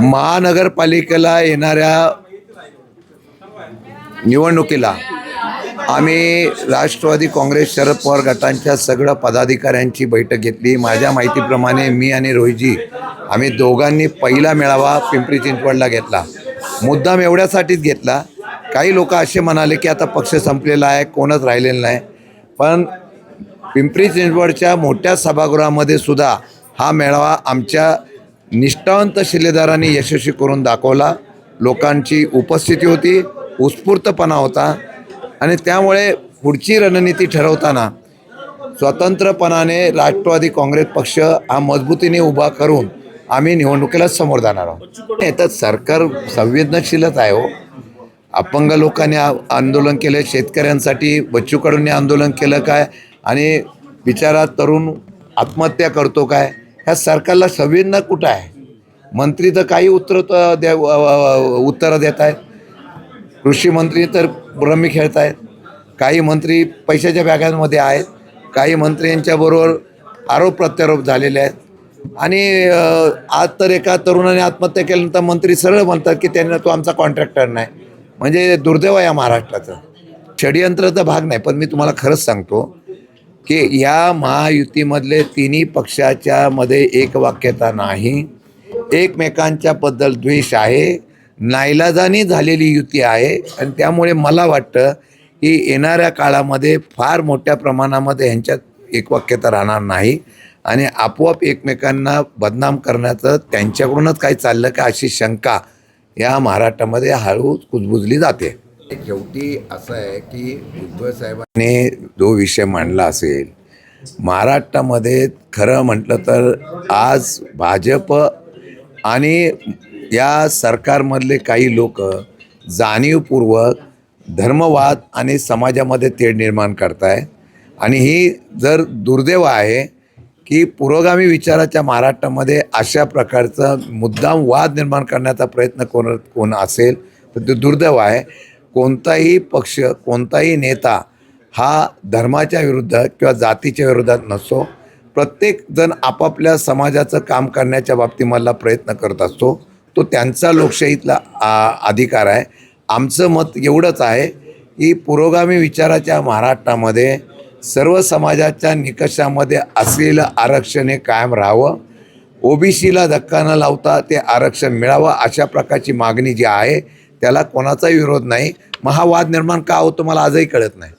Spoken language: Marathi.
महानगरपालिकेला येणाऱ्या निवडणुकीला आम्ही राष्ट्रवादी काँग्रेस शरद पवार गटांच्या सगळ्या पदाधिकाऱ्यांची बैठक घेतली. माझ्या माहितीप्रमाणे मी आणि रोहितजी आम्ही दोघांनी पहिला मेळावा पिंपरी चिंचवडला घेतला. मुद्दाम एवढ्यासाठीच घेतला. काही लोक असे म्हणाले की आता पक्ष संपलेला आहे कोणच राहिलेलं नाही. पण पिंपरी चिंचवडच्या मोठ्या सभागृहामध्ये सुद्धा हा मेळावा आमच्या निष्ठावंत शिलेदारांनी यशस्वी करून दाखवला. लोकांची उपस्थिती होती उत्स्फूर्तपणा होता आणि त्यामुळे पुढची रणनीती ठरवताना स्वतंत्रपणाने राष्ट्रवादी काँग्रेस पक्ष हा मजबूतीने उभा करून आम्ही निवडणुकीला समोर जाणार आहोत. नाही तर सरकार संवेदनशीलच आहे हो. अपंग लोकांनी आंदोलन केलं शेतकऱ्यांसाठी बच्चू कडूंनी आंदोलन केलं काय? आणि बिचारा तरुण आत्महत्या करतो काय? ह्या सरकारला संवेदना कुठं आहे? मंत्री तर काही उत्तर तर द्या उत्तरं देत आहेत. कृषी मंत्री तर रमी खेळत आहेत. काही मंत्री पैशाच्या बॅगांमध्ये आहेत. काही मंत्र्यांच्याबरोबर आरोप प्रत्यारोप झालेले आहेत. आणि आज तर एका तरुणाने आत्महत्या केल्यानंतर मंत्री सरळ म्हणतात की त्यांना तो आमचा कॉन्ट्रॅक्टर नाही. म्हणजे दुर्दैव आहे या महाराष्ट्राचं. षडयंत्राचा भाग नाही पण मी तुम्हाला खरंच सांगतो की या महायुतीमधले तिन्ही पक्षाच्या मध्ये एक वाक्यता नाही. एकमेकांच्या बद्दल द्वेष आहे. नाईलाजानी झालेली युती आहे. आणि त्यामुळे मला वाटतं की येणाऱ्या काळामध्ये फार मोठ्या प्रमाणामध्ये ह्यांच्यात एकवाक्यता राहणार नाही. आणि आपोआप एकमेकांना बदनाम करण्याचं त्यांच्याकडूनच काही चाललं का अशी शंका या महाराष्ट्रामध्ये हळूच कुजबुजली जाते. शेवटी असं आहे की उद्धव साहेबांनी जो विषय मांडला असेल महाराष्ट्रामध्ये खरं म्हटलं तर आज भाजप आणि या सरकारमधले काही लोक जाणीवपूर्वक धर्मवाद आणि समाजामध्ये तेढ निर्माण करताय. आणि ही जर दुर्दैव आहे की पुरोगामी विचाराच्या महाराष्ट्रामध्ये अशा प्रकारचा मुद्दाम वाद निर्माण करण्याचा प्रयत्न कोण कोण असेल तर ते दुर्दैव आहे. कोणताही पक्ष कोणताही नेता हा धर्माच्या विरुद्ध किंवा जातीच्या विरोधात नसतो. प्रत्येकजण आपापल्या समाजाचं काम करण्याच्या बाबतीमधला प्रयत्न करत असतो. तो त्यांचा लोकशाहीतला अधिकार आहे. आमचं मत एवढंच आहे की पुरोगामी विचाराच्या महाराष्ट्रामध्ये सर्व समाजाच्या निकषामध्ये असलेलं आरक्षण हे कायम राहावं. ओबीसीला धक्का न लावता ते आरक्षण मिळावं अशा प्रकारची मागणी जी आहे त्याला कोणाचाही विरोध नाही. मग हा वाद निर्माण का होतो मला आजही कळत नाही.